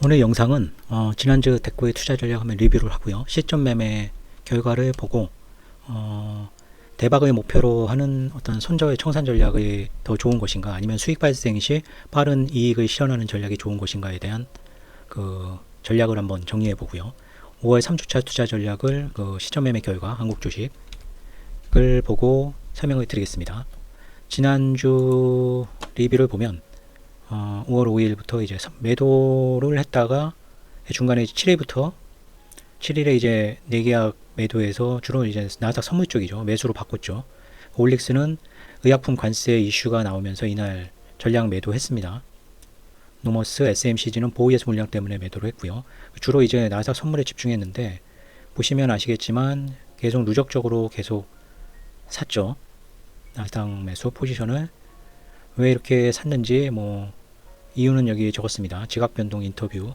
오늘 영상은 어, 지난주 대구의 투자 전략 한번 리뷰를 하고요. 시점 매매 결과를 보고 어, 대박을 목표로 하는 어떤 손저의 청산 전략이 더 좋은 것인가 아니면 수익 발생 시 빠른 이익을 실현하는 전략이 좋은 것인가에 대한 그 전략을 한번 정리해 보고요. 5월 3주차 투자 전략을 그 시점 매매 결과 한국 주식을 보고 설명을 드리겠습니다. 지난주 리뷰를 보면 어, 5월 5일부터 이제 매도를 했다가 중간에 7일부터 7일에 이제 내계약 매도해서 주로 이제 나스닥 선물 쪽이죠. 매수로 바꿨죠. 올릭스는 의약품 관세 이슈가 나오면서 이날 전량 매도했습니다. 노머스, SMCG는 보호예수 물량 때문에 매도를 했고요. 주로 이제 나스닥 선물에 집중했는데 보시면 아시겠지만 계속 누적적으로 계속 샀죠. 나스닥 매수 포지션을 왜 이렇게 샀는지 뭐 이유는 여기 적었습니다. 지각 변동 인터뷰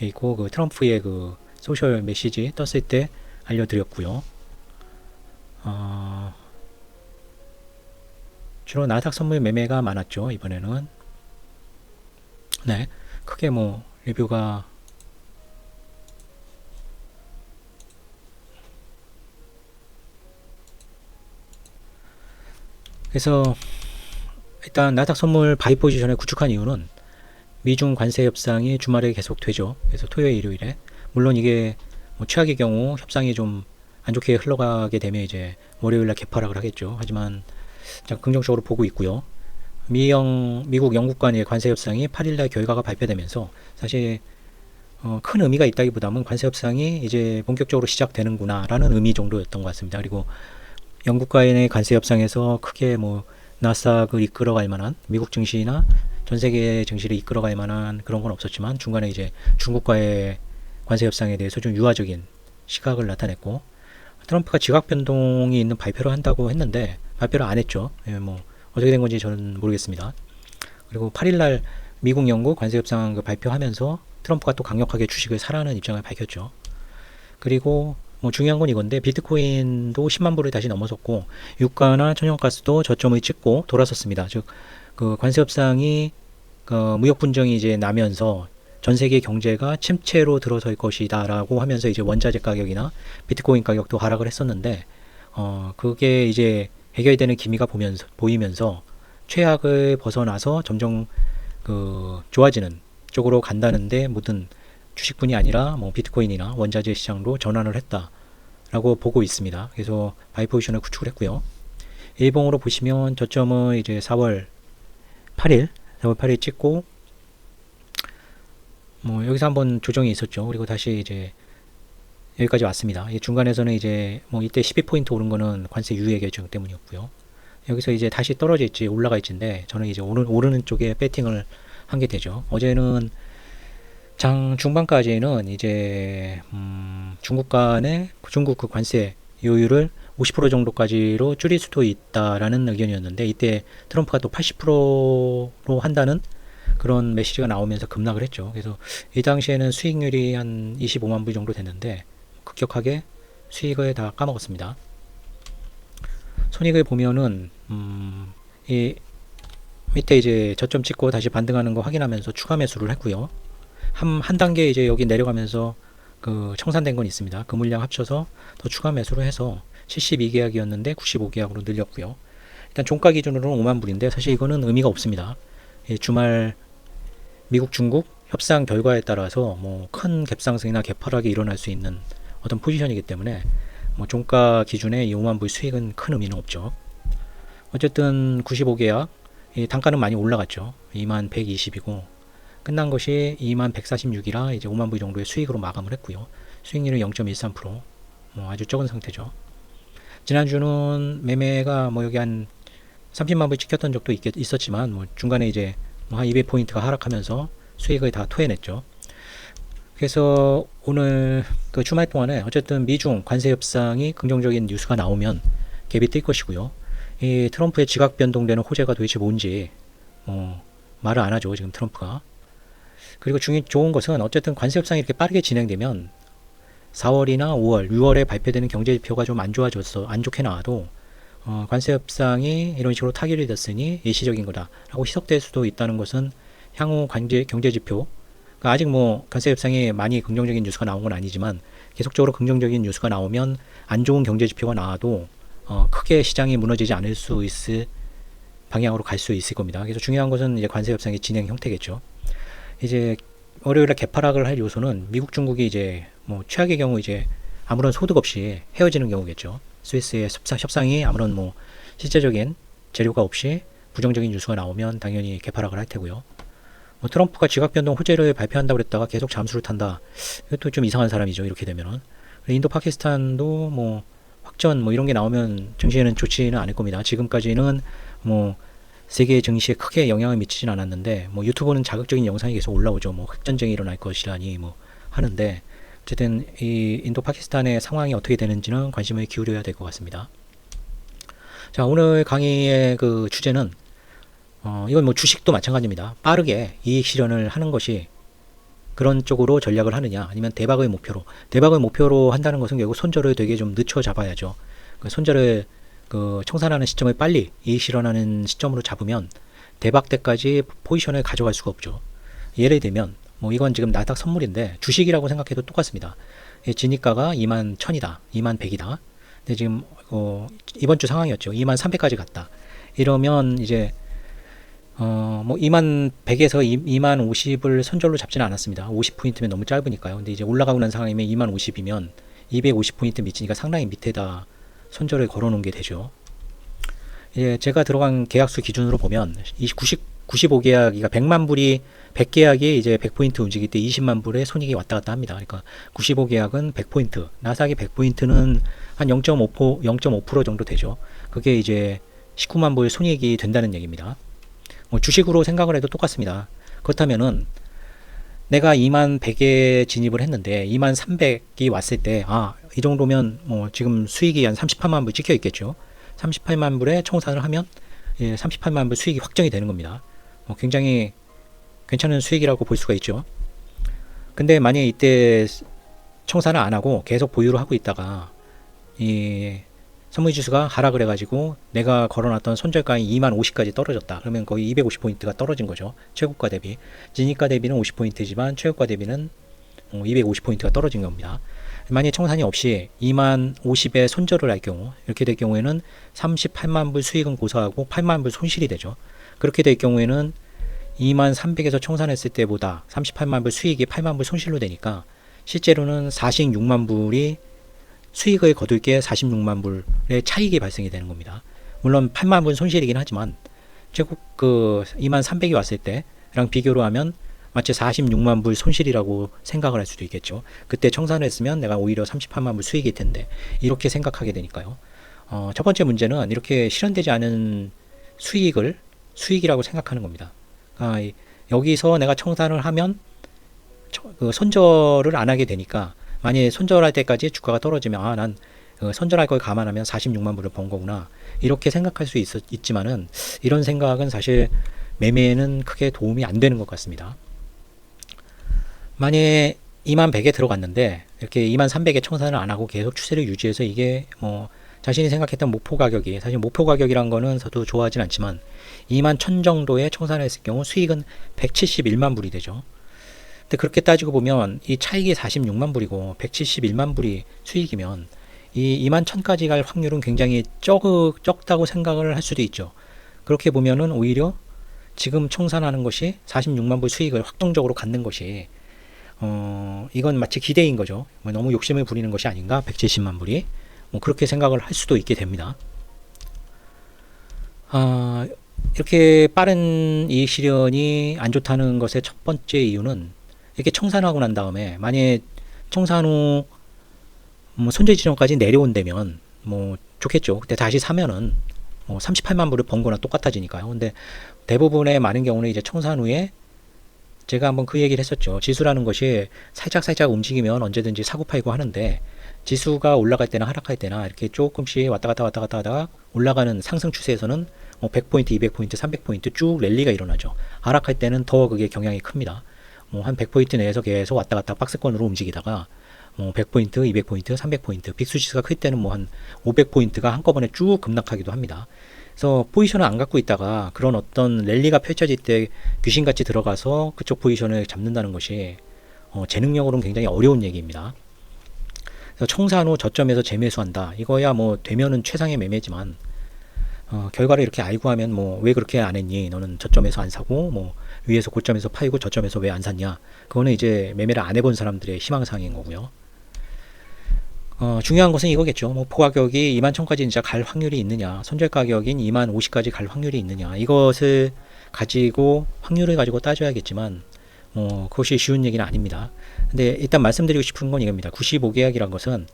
있고 그 트럼프의 그 소셜 메시지 떴을 때 알려드렸고요. 어, 주로 나삭 선물 매매가 많았죠. 이번에는 네 크게 뭐 리뷰가 그래서 일단 나삭 선물 바이 포지션을 구축한 이유는 미중 관세 협상이 주말에 계속 되죠. 그래서 토요일, 일요일에 물론 이게 뭐 최악의 경우 협상이 좀 안 좋게 흘러가게 되면 이제 월요일날 개파락을 하겠죠. 하지만 긍정적으로 보고 있고요. 미영 미국 영국 간의 관세 협상이 8일날 결과가 발표되면서 사실 어, 큰 의미가 있다기보다는 관세 협상이 이제 본격적으로 시작되는구나라는 의미 정도였던 것 같습니다. 그리고 영국 과의 관세 협상에서 크게 뭐 나스닥을 이끌어갈 만한 미국 증시나 전 세계 증시를 이끌어갈 만한 그런 건 없었지만 중간에 이제 중국과의 관세 협상에 대해서 좀 유화적인 시각을 나타냈고 트럼프가 지각 변동이 있는 발표를 한다고 했는데 발표를 안 했죠. 예, 뭐 어떻게 된 건지 저는 모르겠습니다. 그리고 8일날 미국 영국 관세 협상 그 발표하면서 트럼프가 또 강력하게 주식을 사라는 입장을 밝혔죠. 그리고 뭐 중요한 건 이건데 비트코인도 10만 불을 다시 넘어섰고 유가나 천연가스도 저점을 찍고 돌아섰습니다. 즉 그 관세 협상이 그 무역 분쟁이 이제 나면서 전 세계 경제가 침체로 들어설 것이다라고 하면서 이제 원자재 가격이나 비트코인 가격도 하락을 했었는데 어 그게 이제 해결되는 기미가 보면서 보이면서 최악을 벗어나서 점점 그 좋아지는 쪽으로 간다는데 모든 주식뿐이 아니라 뭐 비트코인이나 원자재 시장으로 전환을 했다라고 보고 있습니다. 그래서 바이 포지션을 구축을 했고요. 일봉으로 보시면 저점은 이제 4월 8일, 4월 8일 찍고 뭐 여기서 한번 조정이 있었죠. 그리고 다시 이제 여기까지 왔습니다. 중간에서는 이제 뭐 이때 12포인트 오른 거는 관세 유예 결정 때문이었고요. 여기서 이제 다시 올라가 있지인데 저는 이제 오르, 오르는 쪽에 배팅을 한 게 되죠. 어제는 장 중반까지는 이제 음, 중국 간의 중국 그 관세 요율을 50% 정도까지로 줄일 수도 있다라는 의견이었는데 이때 트럼프가 또 80%로 한다는 그런 메시지가 나오면서 급락을 했죠. 그래서 이 당시에는 수익률이 한 25만 불 정도 됐는데 급격하게 수익을 다 까먹었습니다. 손익을 보면은 음, 이 밑에 이제 저점 찍고 다시 반등하는 거 확인하면서 추가 매수를 했고요. 한, 한 단계 이제 여기 내려가면서 그 청산된 건 있습니다. 그 물량 합쳐서 더 추가 매수를 해서 72계약이었는데 95계약으로 늘렸고요. 일단 종가 기준으로는 5만 불인데 사실 이거는 의미가 없습니다. 주말 미국 중국 협상 결과에 따라서 뭐 큰 갭상승이나 갭하락이 일어날 수 있는 어떤 포지션이기 때문에 뭐 종가 기준에 이 5만 불 수익은 큰 의미는 없죠. 어쨌든 95계약 이 단가는 많이 올라갔죠. 2만 120이고 끝난 것이 2만 146이라 이제 5만 불 정도의 수익으로 마감을 했고요. 수익률은 0.13%. 뭐 아주 적은 상태죠. 지난주는 매매가 뭐 여기 한 30만 불 찍혔던 적도 있, 있었지만 뭐 중간에 이제 뭐한 200포인트가 하락하면서 수익을 다 토해냈죠. 그래서 오늘 그 주말 동안에 어쨌든 미중 관세 협상이 긍정적인 뉴스가 나오면 갭이 뜰 것이고요. 이 트럼프의 지각 변동되는 호재가 도대체 뭔지 뭐 말을 안 하죠. 지금 트럼프가. 그리고 중요 좋은 것은 어쨌든 관세 협상이 이렇게 빠르게 진행되면 4월이나 5월, 6월에 발표되는 경제 지표가 좀 안 좋아졌어, 안 좋게 나와도 어, 관세 협상이 이런 식으로 타결이 됐으니 일시적인 거다라고 희석될 수도 있다는 것은 향후 관제, 경제 지표 그러니까 아직 뭐 관세 협상에 많이 긍정적인 뉴스가 나온 건 아니지만 계속적으로 긍정적인 뉴스가 나오면 안 좋은 경제 지표가 나와도 어, 크게 시장이 무너지지 않을 수 있을 방향으로 갈 수 있을 겁니다. 그래서 중요한 것은 이제 관세 협상의 진행 형태겠죠. 이제 월요일에 개파락을 할 요소는 미국, 중국이 이제 뭐 최악의 경우 이제 아무런 소득 없이 헤어지는 경우겠죠. 스위스의 협상, 협상 이 아무런 뭐 실제적인 재료가 없이 부정적인 뉴스가 나오면 당연히 개파락을 할 테고요. 뭐 트럼프가 지각 변동 호재를 발표한다고 그랬다가 계속 잠수를 탄다. 이것도 좀 이상한 사람이죠. 이렇게 되면은. 인도 파키스탄도 뭐 확전 뭐 이런 게 나오면 증시에는 좋지는 않을 겁니다. 지금까지는 뭐 세계 증시에 크게 영향을 미치진 않았는데 뭐 유튜브는 자극적인 영상이 계속 올라오죠. 뭐 핵전쟁이 일어날 것이라니 뭐 하는데 어쨌든 이 인도 파키스탄의 상황이 어떻게 되는지는 관심을 기울여야 될 것 같습니다. 자 오늘 강의의 그 주제는 어, 이건 뭐 주식도 마찬가지입니다. 빠르게 이익 실현을 하는 것이 그런 쪽으로 전략을 하느냐, 아니면 대박의 목표로. 대박의 목표로 한다는 것은 결국 손절을 되게 좀 늦춰 잡아야죠. 그 손절을 그 청산하는 시점을 빨리 이익 실현하는 시점으로 잡으면 대박 때까지 포지션을 가져갈 수가 없죠. 예를 들면 뭐 이건 지금 나닥 선물인데 주식이라고 생각해도 똑같습니다. 진입가가 2만 1000이다. 2만 100이다. 근데 지금 어 이번 주 상황이었죠. 2만 300까지 갔다. 이러면 이제 어, 뭐 2만 100에서 2, 만 50을 선절로 잡지는 않았습니다. 50포인트면 너무 짧으니까요. 근데 이제 올라가고 난 상황이면 2만 50이면 250포인트 미치니까 상당히 밑에다 선절을 걸어 놓은 게 되죠. 예, 제가 들어간 계약수 기준으로 보면 90, 95계약이가 100만 불이 100계약이 이제 100포인트 움직일 때 20만 불의 손익이 왔다 갔다 합니다. 그러니까 95계약은 100포인트, 나사기 100포인트는 한 0.5% 0.5% 정도 되죠. 그게 이제 19만 불 손익이 된다는 얘기입니다. 뭐 주식으로 생각을 해도 똑같습니다. 그렇다면은 내가 2만 100에 진입을 했는데 2만 300이 왔을 때 아, 이 정도면 뭐 지금 수익이 한 38만 불 찍혀 있겠죠. 38만 불에 청산을 하면 예, 38만 불 수익이 확정이 되는 겁니다. 뭐 굉장히 괜찮은 수익이라고 볼 수가 있죠. 근데 만약에 이때 청산을 안 하고 계속 보유를 하고 있다가 이 선물 지수가 하락을 해가지고 내가 걸어놨던 손절가인 2만 50까지 떨어졌다. 그러면 거의 250포인트가 떨어진 거죠. 최고가 대비. 진입가 대비는 50포인트지만 최고가 대비는 250포인트가 어, 떨어진 겁니다. 만약 청산이 없이 2만 50에 손절을 할 경우 이렇게 될 경우에는 38만 불 수익은 고사하고 8만 불 손실이 되죠. 그렇게 될 경우에는 2만 300에서 청산했을 때보다 38만 불 수익이 8만 불 손실로 되니까 실제로는 46만 불이 수익을 거둘 게 46만 불의 차익이 발생이 되는 겁니다. 물론 8만 불 손실이긴 하지만 최고 그 2만 300이 왔을 때랑 비교로 하면 마치 46만 불 손실이라고 생각을 할 수도 있겠죠. 그때 청산을 했으면 내가 오히려 38만 불 수익일 텐데 이렇게 생각하게 되니까요. 어, 첫 번째 문제는 이렇게 실현되지 않은 수익을 수익이라고 생각하는 겁니다. 아, 여기서 내가 청산을 하면 그 손절을 안 하게 되니까 만약에 손절할 때까지 주가가 떨어지면 아난 어, 손절할 걸 감안하면 46만 불을 번 거구나 이렇게 생각할 수 있, 있지만은 이런 생각은 사실 매매에는 크게 도움이 안 되는 것 같습니다. 만약에 2만 100에 들어갔는데 이렇게 2만 300에 청산을 안 하고 계속 추세를 유지해서 이게 뭐 자신이 생각했던 목표 가격이 사실 목표 가격이란 거는 저도 좋아하진 않지만 2만 1000 정도에 청산을 했을 경우 수익은 171만 불이 되죠. 근데 그렇게 따지고 보면 이 차익이 46만 불이고 171만 불이 수익이면 이 2만 1000까지 갈 확률은 굉장히 적, 적다고 생각을 할 수도 있죠. 그렇게 보면은 오히려 지금 청산하는 것이 46만 불 수익을 확정적으로 갖는 것이 어, 이건 마치 기대인 거죠. 뭐 너무 욕심을 부리는 것이 아닌가? 170만 불이. 뭐 그렇게 생각을 할 수도 있게 됩니다. 아, 이렇게 빠른 이익 실현이 안 좋다는 것의 첫 번째 이유는 이렇게 청산하고 난 다음에 만약에 청산 후 뭐 손절 지점까지 내려온다면 뭐 좋겠죠. 근데 다시 사면은 뭐 38만 불을 번 거나 똑같아지니까요. 근데 대부분의 많은 경우는 이제 청산 후에 제가 한번 그 얘기를 했었죠. 지수라는 것이 살짝 살짝 움직이면 언제든지 사고 팔고 하는데 지수가 올라갈 때나 하락할 때나 이렇게 조금씩 왔다 갔다 왔다 갔다 하다가 올라가는 상승 추세에서는 뭐 100포인트, 200포인트, 300포인트 쭉 랠리가 일어나죠. 하락할 때는 더 그게 경향이 큽니다. 뭐한 100포인트 내에서 계속 왔다 갔다 박스권으로 움직이다가 뭐 100포인트, 200포인트, 300포인트, 빅수지수가 클 때는 뭐 한 500포인트가 한꺼번에 쭉 급락하기도 합니다. 그래서 포지션을 안 갖고 있다가 그런 어떤 랠리가 펼쳐질 때 귀신같이 들어가서 그쪽 포지션을 잡는다는 것이 어, 제 능력으로는 굉장히 어려운 얘기입니다. 그래서 청산 후 저점에서 재매수한다. 이거야 뭐 되면은 최상의 매매지만 어, 결과를 이렇게 알고 하면 뭐 왜 그렇게 안 했니? 너는 저점에서 안 사고 뭐 위에서 고점에서 팔고 저점에서 왜 안 샀냐? 그거는 이제 매매를 안 해본 사람들의 희망사항인 거고요. 어, 중요한 것은 이거겠죠. 뭐 포가격이 2만 1000까지 진짜 갈 확률이 있느냐, 손절 가격인 2만 50까지 갈 확률이 있느냐, 이것을 가지고 확률을 가지고 따져야겠지만 뭐 그것이 쉬운 얘기는 아닙니다. 근데 일단 말씀드리고 싶은 건 이겁니다. 95계약이란 것은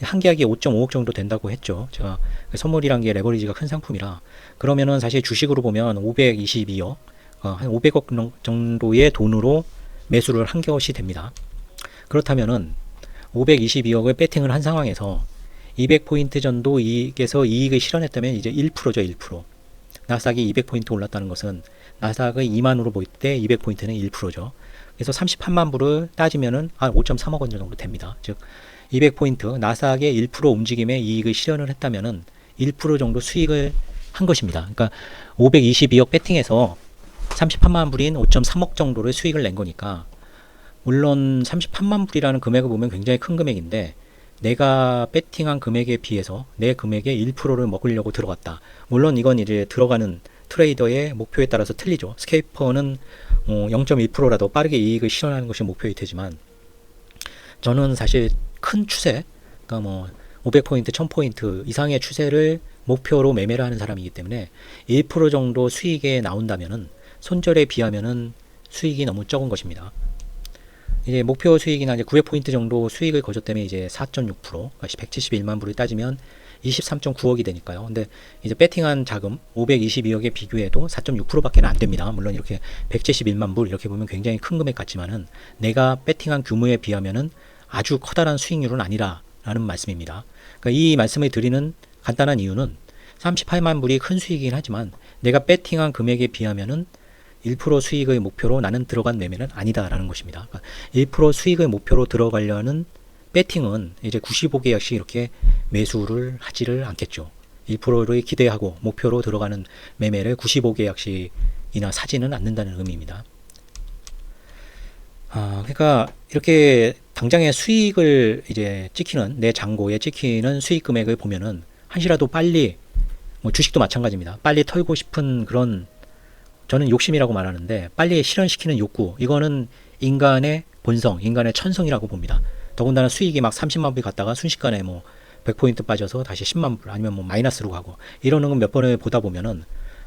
한 계약이 5.5억 정도 된다고 했죠. 제가 선물이란 게 레버리지가 큰 상품이라 그러면은 사실 주식으로 보면 522억, 어, 한 500억 정도의 돈으로 매수를 한 것이 됩니다. 그렇다면은 522억을 배팅을 한 상황에서 200포인트 정도 이익에서 이익을 실현했다면 이제 1%죠, 1%. 나스닥이 200포인트 올랐다는 것은 나스닥의 2만으로 보일 때 200포인트는 1%죠. 그래서 38만 불을 따지면은 한 5.3억 원 정도 됩니다. 즉 200포인트 나스닥의 1% 움직임에 이익을 실현을 했다면은 1% 정도 수익을 한 것입니다. 그러니까 522억 배팅에서 38만 불인 5.3억 정도를 수익을 낸 거니까 물론 38만 불이라는 금액을 보면 굉장히 큰 금액인데 내가 배팅한 금액에 비해서 내 금액의 1%를 먹으려고 들어갔다. 물론 이건 이제 들어가는 트레이더의 목표에 따라서 틀리죠. 스케이퍼는 어, 0.1%라도 빠르게 이익을 실현하는 것이 목표일 테지만 저는 사실 큰 추세, 그러니까 뭐 500포인트, 1000포인트 이상의 추세를 목표로 매매를 하는 사람이기 때문에 1% 정도 수익에 나온다면은 손절에 비하면은 수익이 너무 적은 것입니다. 이제 목표 수익이나 이제 900포인트 정도 수익을 거뒀다면 이제 4.6% 그러니까 171만 불을 따지면 23.9억이 되니까요. 근데 이제 배팅한 자금 522억에 비교해도 4.6%밖에 안 됩니다. 물론 이렇게 171만 불 이렇게 보면 굉장히 큰 금액 같지만은 내가 배팅한 규모에 비하면은 아주 커다란 수익률은 아니라라는 말씀입니다. 그러니까 이 말씀을 드리는 간단한 이유는 38만 불이 큰 수익이긴 하지만 내가 배팅한 금액에 비하면은 1% 수익의 목표로 나는 들어간 매매는 아니다라는 것입니다. 그러니까 1% 수익의 목표로 들어가려는 배팅은 이제 95계약씩 이렇게 매수를 하지를 않겠죠. 1%를 기대하고 목표로 들어가는 매매를 95계약씩이나 사지는 않는다는 의미입니다. 아, 그러니까 이렇게 당장의 수익을 이제 찍히는 내 잔고에 찍히는 수익 금액을 보면은 한시라도 빨리 뭐 주식도 마찬가지입니다. 빨리 털고 싶은 그런 저는 욕심이라고 말하는데 빨리 실현시키는 욕구 이거는 인간의 본성, 인간의 천성이라고 봅니다. 더군다나 수익이 막 30만 불 갔다가 순식간에 뭐 100포인트 빠져서 다시 10만 불 아니면 뭐 마이너스로 가고 이러는 건 몇 번을 보다 보면은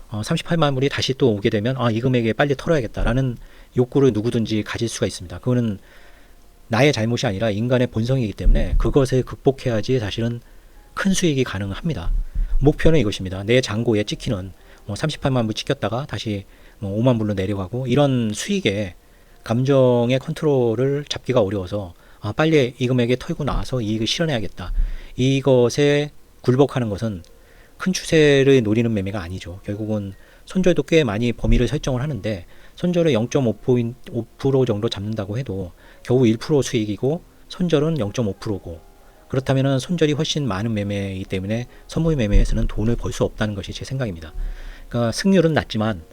어, 38만 불이 다시 또 오게 되면 아, 이 금액에 빨리 털어야겠다라는 욕구를 누구든지 가질 수가 있습니다. 그거는 나의 잘못이 아니라 인간의 본성이기 때문에 그것을 극복해야지 사실은 큰 수익이 가능합니다. 목표는 이것입니다. 내 잔고에 찍히는 뭐 38만 불 찍혔다가 다시 뭐 5만 불로 내려가고 이런 수익에 감정의 컨트롤을 잡기가 어려워서 아, 빨리 이 금액에 털고 나와서 이익을 실현해야겠다. 이것에 굴복하는 것은 큰 추세를 노리는 매매가 아니죠. 결국은 손절도 꽤 많이 범위를 설정을 하는데 손절을 0.5% 정도 잡는다고 해도 겨우 1% 수익이고 손절은 0.5%고 그렇다면 손절이 훨씬 많은 매매이기 때문에 선물 매매에서는 돈을 벌 수 없다는 것이 제 생각입니다. 그러니까 승률은 낮지만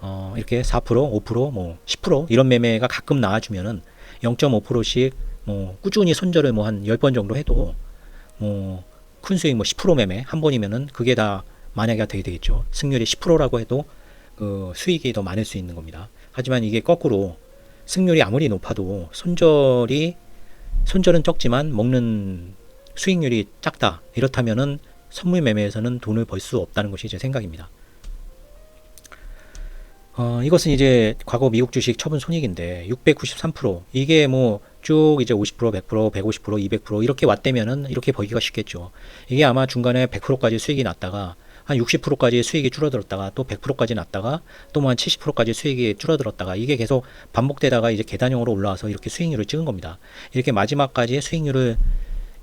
어, 이렇게 4%, 5%, 뭐 10% 이런 매매가 가끔 나와주면은 0.5%씩 뭐 꾸준히 손절을 뭐 한 10번 정도 해도 뭐 큰 수익 뭐 10% 매매 한 번이면은 그게 다 만약에 되게 되겠죠. 승률이 10%라고 해도 그 수익이 더 많을 수 있는 겁니다. 하지만 이게 거꾸로 승률이 아무리 높아도 손절이 손절은 적지만 먹는 수익률이 작다. 이렇다면은 선물 매매에서는 돈을 벌 수 없다는 것이 제 생각입니다. 어, 이것은 이제 과거 미국 주식 처분 손익인데 693% 이게 뭐 쭉 이제 50% 100% 150% 200% 이렇게 왔다면은 이렇게 보기가 쉽겠죠. 이게 아마 중간에 100%까지 수익이 났다가 한 60%까지 수익이 줄어들었다가 또 100%까지 났다가 또뭐한 70%까지 수익이 줄어들었다가 이게 계속 반복되다가 이제 계단형으로 올라와서 이렇게 수익률을 찍은 겁니다. 이렇게 마지막까지 수익률을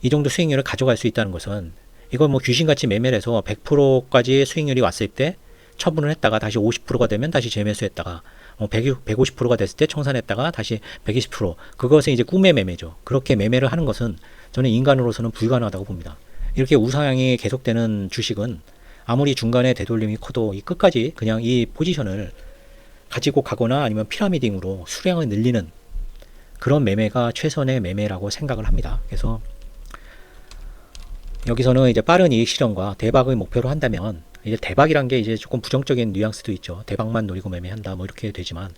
이 정도 수익률을 가져갈 수 있다는 것은 이건 뭐 귀신같이 매매를 해서 100%까지 수익률이 왔을 때 처분을 했다가 다시 50%가 되면 다시 재매수했다가 어, 100, 150%가 됐을 때 청산했다가 다시 120% 그것은 이제 꿈의 매매죠. 그렇게 매매를 하는 것은 저는 인간으로서는 불가능하다고 봅니다. 이렇게 우상향이 계속되는 주식은 아무리 중간에 되돌림이 커도 이 끝까지 그냥 이 포지션을 가지고 가거나 아니면 피라미딩으로 수량을 늘리는 그런 매매가 최선의 매매라고 생각을 합니다. 그래서 여기서는 이제 빠른 이익 실현과 대박을 목표로 한다면 이제 대박이란 게 이제 조금 부정적인 뉘앙스도 있죠. 대박만 노리고 매매한다 뭐 이렇게 되지만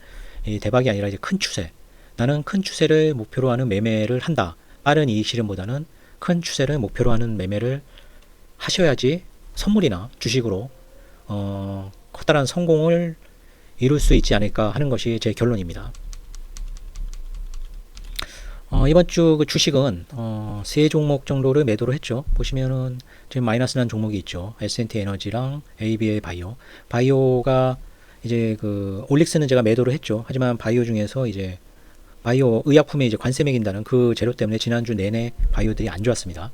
이 대박이 아니라 이제 큰 추세. 나는 큰 추세를 목표로 하는 매매를 한다. 빠른 이익 실현보다는 큰 추세를 목표로 하는 매매를 하셔야지 선물이나 주식으로 어, 커다란 성공을 이룰 수 있지 않을까 하는 것이 제 결론입니다. 어, 이번 주 그 주식은 어, 세 종목 정도를 매도를 했죠. 보시면은 지금 마이너스 난 종목이 있죠. S&T 에너지랑 ABA 바이오. 바이오가 이제 그 올릭스는 제가 매도를 했죠. 하지만 바이오 중에서 이제 바이오 의약품에 이제 관세 매긴다는 그 재료 때문에 지난주 내내 바이오들이 안 좋았습니다.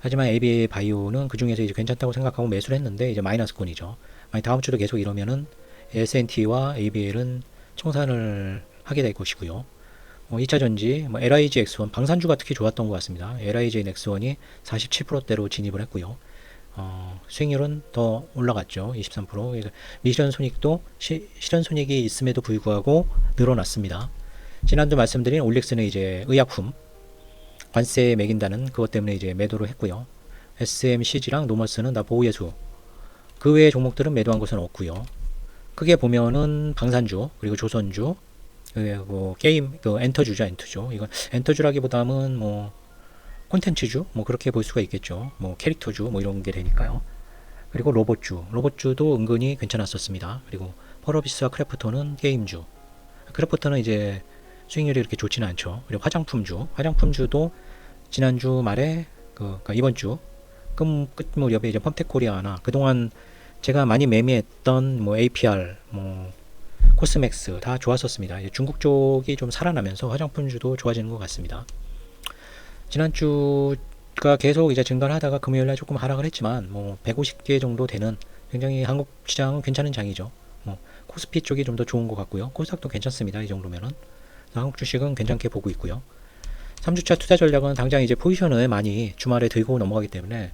하지만 ABA 바이오는 그 중에서 이제 괜찮다고 생각하고 매수를 했는데 이제 마이너스권이죠. 만약 다음 주도 계속 이러면은 S&T와 ABL은 청산을 하게 될 것이고요. 뭐 2차 전지, 뭐 LIG X1 방산주가 특히 좋았던 것 같습니다. LIG X1이 47%대로 진입을 했고요. 어, 수익률은 더 올라갔죠. 23%. 미션 손익도 시, 실현 손익이 있음에도 불구하고 늘어났습니다. 지난주 말씀드린 올릭스는 이제 의약품 관세 매긴다는 그것 때문에 이제 매도를 했고요. SMCG랑 노멀스는 다 보호예수. 그 외의 종목들은 매도한 것은 없고요. 크게 보면은 방산주 그리고 조선주 그리고 게임 그 엔터주죠 엔터주. 이건 엔터주라기보다는 뭐 콘텐츠주? 뭐 그렇게 볼 수가 있겠죠. 뭐 캐릭터주 뭐 이런 게 되니까요. 그리고 로봇주. 로봇주도 은근히 괜찮았었습니다. 그리고 펄어비스와 크래프톤은 게임주. 크래프톤은 이제 수익률이 그렇게 좋지는 않죠. 그리고 화장품주. 화장품주도 지난주 말에 그 그러니까 이번 주 끝, 끝 무렵에 이제 펌텍코리아나 그동안 제가 많이 매매했던 뭐 APR, 뭐 코스맥스 다 좋았었습니다. 중국 쪽이 좀 살아나면서 화장품주도 좋아지는 것 같습니다. 지난주가 계속 이제 증가를 하다가 금요일 날 조금 하락을 했지만 뭐 150개 정도 되는 굉장히 한국 시장은 괜찮은 장이죠. 뭐 코스피 쪽이 좀 더 좋은 것 같고요. 코스닥도 괜찮습니다. 이 정도면은 한국 주식은 괜찮게 보고 있고요. 3주차 투자 전략은 당장 이제 포지션을 많이 주말에 들고 넘어가기 때문에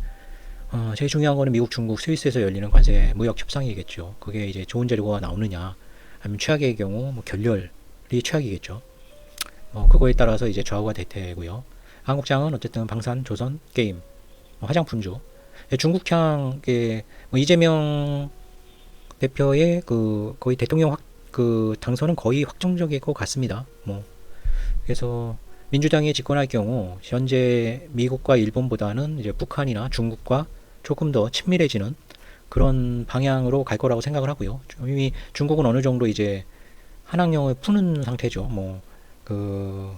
어, 제일 중요한 거는 미국, 중국, 스위스에서 열리는 관세 무역 협상이겠죠. 그게 이제 좋은 재료가 나오느냐, 아니면 최악의 경우 뭐 결렬이 최악이겠죠. 뭐 그거에 따라서 이제 좌우가 될 테고요. 한국장은 어쨌든 방산, 조선, 게임, 뭐 화장품주. 예, 중국향 뭐 이재명 대표의 그 거의 대통령 확, 그 당선은 거의 확정적일 것 같습니다. 뭐 그래서 민주당이 집권할 경우 현재 미국과 일본보다는 이제 북한이나 중국과 조금 더 친밀해지는 그런 방향으로 갈 거라고 생각을 하고요. 이미 중국은 어느 정도 이제 한학령을 푸는 상태죠. 뭐 그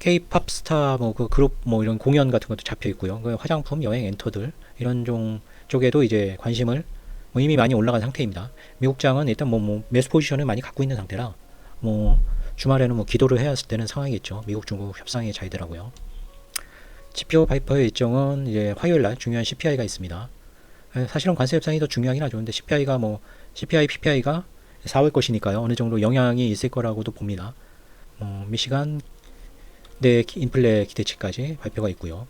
K-팝 스타 뭐 그 그룹 뭐 이런 공연 같은 것도 잡혀 있고요. 그 화장품, 여행, 엔터들 이런 종 쪽에도 이제 관심을 뭐 이미 많이 올라간 상태입니다. 미국장은 일단 뭐, 뭐 매수 포지션을 많이 갖고 있는 상태라 뭐 주말에는 뭐 기도를 해야 되는 상황이겠죠. 미국, 중국 협상이 잘 되라고요. 지표 발표의 일정은 이제 화요일 날 중요한 CPI가 있습니다. 사실은 관세 협상이 더 중요하긴 하죠. 근데 CPI가 뭐 CPI, PPI가 4월 것이니까요. 어느 정도 영향이 있을 거라고도 봅니다. 뭐 미시간 내 인플레 기대치까지 발표가 있고요.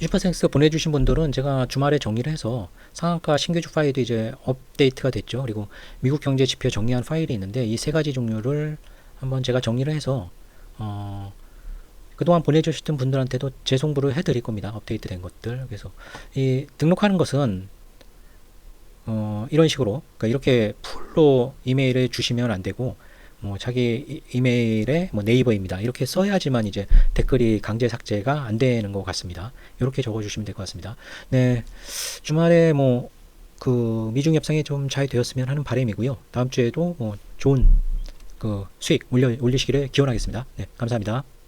20% 보내주신 분들은 제가 주말에 정리를 해서 상한가 신규주 파일이 이제 업데이트가 됐죠. 그리고 미국 경제 지표 정리한 파일이 있는데 이 세 가지 종류를 한번 제가 정리를 해서 어, 그동안 보내주셨던 분들한테도 재송부를 해드릴 겁니다. 업데이트 된 것들. 그래서 이 등록하는 것은 어, 이런 식으로 그러니까 이렇게 풀로 이메일을 주시면 안 되고 뭐 자기 이메일에 뭐 네이버입니다. 이렇게 써야지만 이제 댓글이 강제 삭제가 안 되는 것 같습니다. 이렇게 적어주시면 될 것 같습니다. 네, 주말에 뭐 그 미중 협상이 좀 잘 되었으면 하는 바람이고요. 다음 주에도 뭐 좋은 그 수익 올려 올리시기를 기원하겠습니다. 네, 감사합니다.